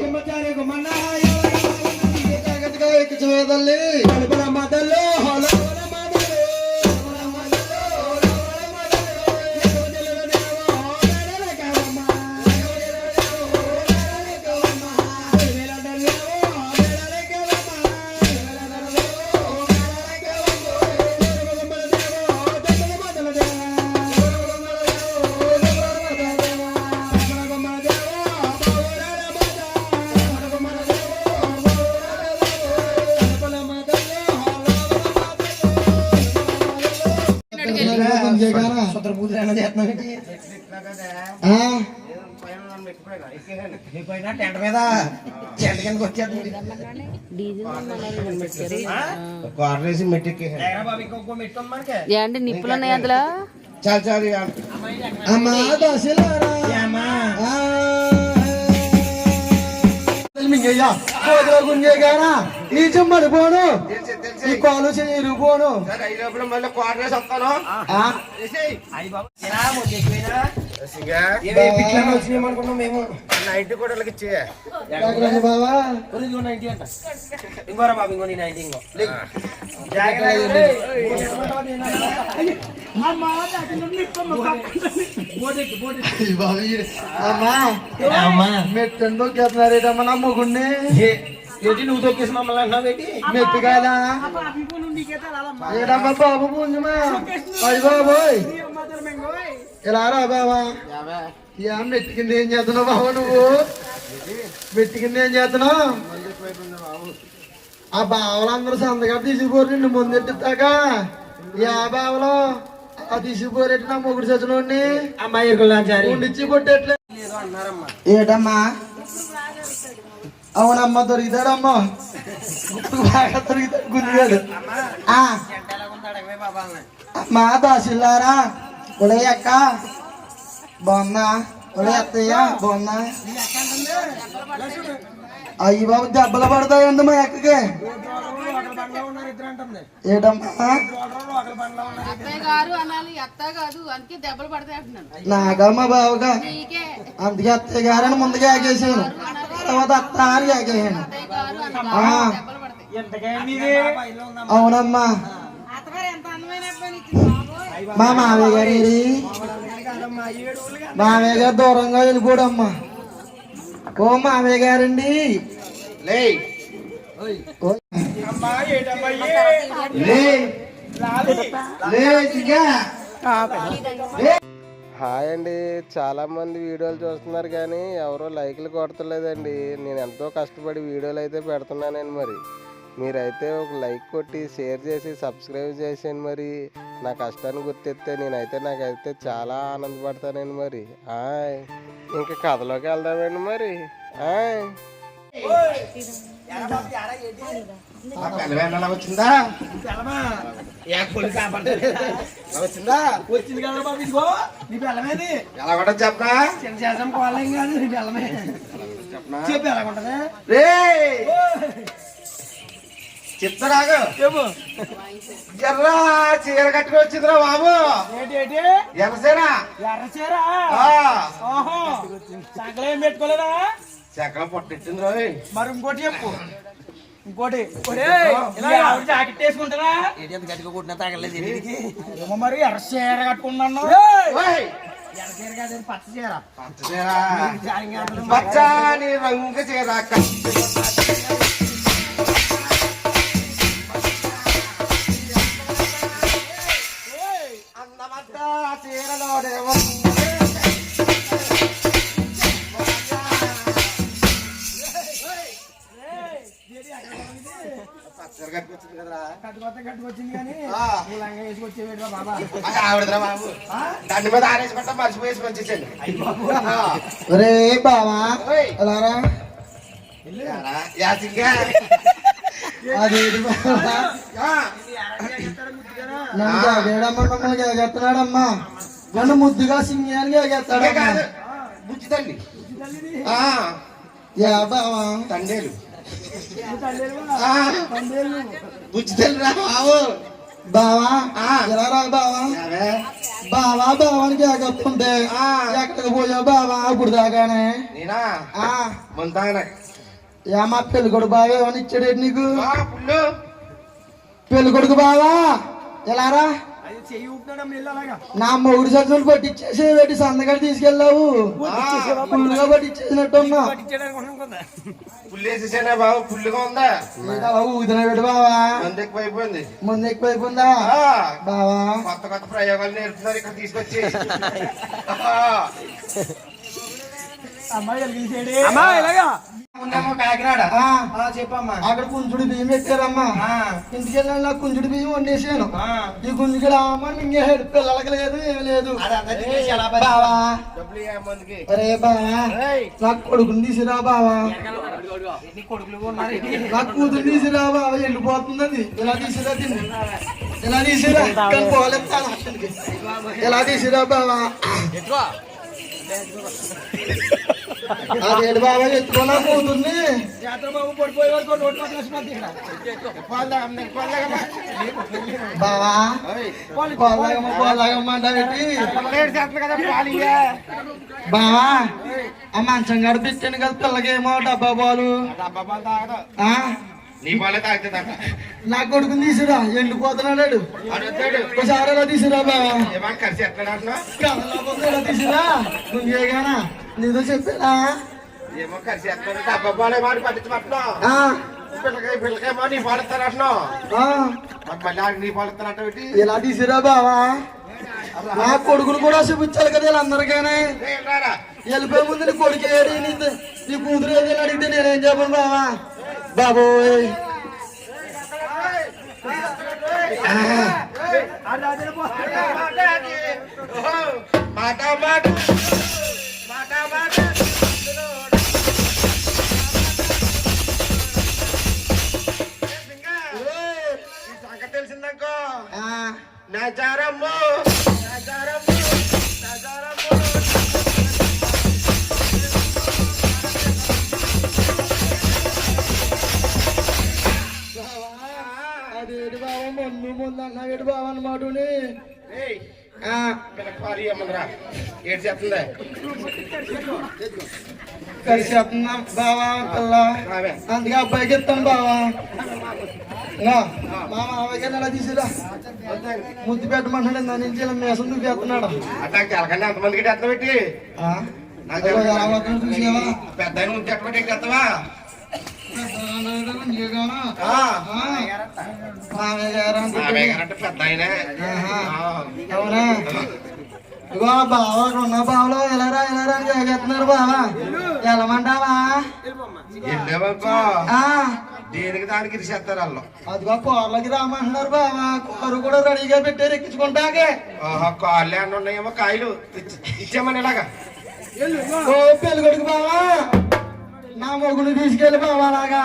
కుంభచారి గుమ్మన్న తల్లి టెంట్ మీద టెంట్ కిందకి మనకి. ఏంటి నిప్పులు ఉన్నాయి అందులో? చాలు చాలు. అమ్మా దశలారా. మింగయ్యా. కోదిలో గుంజేగానా ఈ చుమ్మడి పోను. ఈ కాలు చెయ్యి పోను. మళ్ళీ నైట్ కూడా వాళ్ళకి ఇచ్చే ఎక్కడికి బావా ఒరేయ్, ఇదిగో 90 అంట ఇంకోరా బాబు ఇంకో నీ 90 ఇంకో మెట్టను నొక్కేస్తున్నారేటమ్మా నా మొగుడిని ఏ- ఏంటి నువ్వు తొక్కేసి మమ్మల్ని అంటున్నావు ఏంటి మెట్టు కాదా ఏడమ్మా బాబు పుంజమా అయ్యి బాబోయ్ ఇలా రా బావా? యా మెట్టు కింద ఏం చేస్తున్నావు బాబు నువ్వు? మెట్టు కింద ఏం చేస్తున్నావు? ఆ బావలందరూ సందగా తీసుకుపోరు నిన్ను ముందెట్టుతాక యా బావలో ఆ తీసుకుపోరేటి నా మొగుడు చచ్చినోడిని. అమ్మాయి ఉండిచ్చి కొట్టేట్లే. ఏటమ్మా? అవునమ్మా దొరికితాడమ్మా. గుర్తు బాగా దొరికితాడు అన్న. అమ్మా దాసిల్లారా? ఒడే అక్క బాగున్నా? ఒడే అత్తయ్య బాగున్నా? అయ్యి బాబు దెబ్బలు పడతాయండి మా అంటుంది ఏటమ్మా? అంటున్నాను. నాకమ్మా బావుగా. నీకే అందుకే అత్తయ్య గారని ముందుగా ఆగేసాను. తర్వాత అత్త అని ఆగేసాను అవునమ్మా. మా మావయ్య గారు ఊళ్ళుగా మావయ్య గారు దూరంగా వెళ్ళిపోడమ్మా. ఓ మావయ్య గారండి లే. హాయ్ అండి. చాలా మంది వీడియోలు చూస్తున్నారు కానీ ఎవరో లైక్లు కొడతలేదండి. నేను ఎంతో కష్టపడి వీడియోలు అయితే పెడుతున్నానండి మరి. మీరైతే ఒక లైక్ కొట్టి షేర్ చేసి సబ్స్క్రైబ్ చేసేయండి మరి. నా కష్టాన్ని గుర్తెత్తే నేనైతే నాకైతే చాలా ఆనందపడతానండి మరి. హాయ్ ఇంకా కథలోకి వెళ్దామండి మరి. హాయ్ ఆ పిల్లవేనా అలా వచ్చిందా పిల్లమా ఏ పొలి కాపాడలేదు వచ్చిందా వచ్చింది కదా బాబు ఇదిగో నీ పిల్లమేది ఎలా కూడా చెప్పనా? చిన్న చేసాం కోలేం కాదు నీ పిల్లమే చెప్పు ఎలాగుంటది రే చెప్తారాగు చెప్పు. ఎర్రా చీర కట్టుకుని వచ్చిందిరా బాబు. ఏంటి ఏంటి? ఎర్రసేనా? ఎర్ర చీర ఆ, ఓహో. సంకలం ఏం పెట్టుకోలేదా? చెక్కల పొట్టెట్టింది రోయ్. మరి ఇంకోటి చెప్పు. ఇంకోటి. జాకెట్ వేసుకుంటారా? తగలేదు ఏమో మరి ఎర్ర చీర కట్టుకున్నాను. ఓయ్, ఎర్ర చీర కాదు పచ్చ చీర. పచ్చ చీర. పచ్చని రంగు చీర దాని మీద ఆరేసి పెట్టా మర్చిపోయేసి వచ్చేసాను బాబు. రే? బావా. ఎలారా యాసింగా. అదేంటి బావా నన్ను జాగేడమ్మా మమ్మల్ని ముద్దుగా యా బావా తండేలు. రా బావా ఆ. ఎలా రా బావా? యావే. బావా బావానికి జాగేస్తుంటే ఆ. ఎక్కడికి పోయా బావా? ఇప్పుడు దాకానే. నేనా? ఆ. ముంతాన యా మా పెళ్ళి కొడుకు బావా ఏమని ఇచ్చాడు నీకు? పుల్లు. పెళ్ళి కొడుకు బావా? ఎలారా? నా మొగుడు చదువులు పట్టించేసి పెట్టి సందగడి తీసుకెళ్ళావు. ఫుల్గా పట్టించేసినట్టున్నా పట్టించాడు అనుకుంటున్నాం కదా పుల్లు వేసేసానా బాబు? పుల్లుగా ఉందా? ఏదో ఊదిన పెట్టి బావా. మంది ఎక్కువ అయిపోయింది? ముందు ఎక్కువైపోయిందా ఆ, బావా. కొత్త కొత్త ప్రయోగాలు నేర్పుతున్నారు ఇక్కడ తీసుకొచ్చి. అమ్మాయి ఉందేమో కాకినాడ. చెప్పమ్మా. అక్కడ కుంచుడు బియ్యం పెట్టారమ్మా ఇంటికి వెళ్ళాను నాకు కుంచుడు బియ్యం వండేసాను. ఈ గుంజుకి రామని మింగేసాడు పిల్లలకి లేదు ఏమి లేదు. బావా. అరే బావా నాకు కొడుకుని తీసిరా బావా? నాకు కూతురు తీసిరా బావా ఎండిపోతుంది అది ఇలా తీసిరా తిండి ఇలా తీసిరా? కానీ అతనికి. ఇలా తీసిరా బావా? బాబా ఎత్తుకున్నా బాబు పడిపోయే వరకు రోడ్డు తాగమ్మా. బావా పోలాగమ్మ పోలాగమ్మ అంటావేంటి ఆ మంచం గడ పెట్టాను కదా పిల్లకేమో డబ్బా బాలు డబ్బా తాగదు. ఆ నీ పాలే తాగుతుందట నా కొడుకుని తీసురా ఎండిపోతున్నాడు అడుగుతాడు ఒకసారి ఎలా తీసురా ఖర్చు ఎట్లా ఎలా తీసురా. ముందేగానా నీతో చెప్పానా? ఏమో ఖర్చు డబ్బా పాలే మాట పిల్లకాయ నీ మళ్ళీ నీ? ఎలా తీసిరా బావా? నా కొడుకును కూడా చూపించాలి కదా వీళ్ళందరికీ ఏయ్, రారా. వెళ్ళిపోయే ముందు నీ కొడుకు ఏడి నీ కూతురు ఏది అడిగితే నేనేం చెప్పను బావా? బాబోయ్ మాట మాట మాట మాట తెలిసిందనుకో ఆ, నజారమ్ము బావా అన్నమాట చేస్తుంది? కలిసి వస్తున్నాం బావా పిల్ల. అందుకే అబ్బాయికి ఇస్తాను బావా. మా మామయ్య ఎలా తీసురా? ముద్దు పెట్టమంటాడు నా నుంచి ఇలా మేసం చూపిస్తున్నాడు ఎంతమందికి పెట్టి. పెద్ద ఆయన ముందు ఎట్లా పెట్టి ఎత్తవా మామయ్య గారు. అవునా? ఇగో బావ ఉన్న బావలో ఎలారా ఎలారా అని బావా. వెళ్ళమంటావా? దేనికి దానికి ఇరిసేస్తారు వాళ్ళు? అదిగో కూరలకి రామంటున్నారు బావా. కూర కూడా రెడీగా పెట్టారు ఎక్కించుకుంటాకే. ఓహో కాళ్ళు ఏమన్నా ఉన్నాయేమో కాయలు. ఇచ్చి- ఇచ్చామని ఇలాగా. ఓ పెళ్ళికొడుకు బావా. నా మొగుడు తీసుకెళ్ళి బావా అలాగా.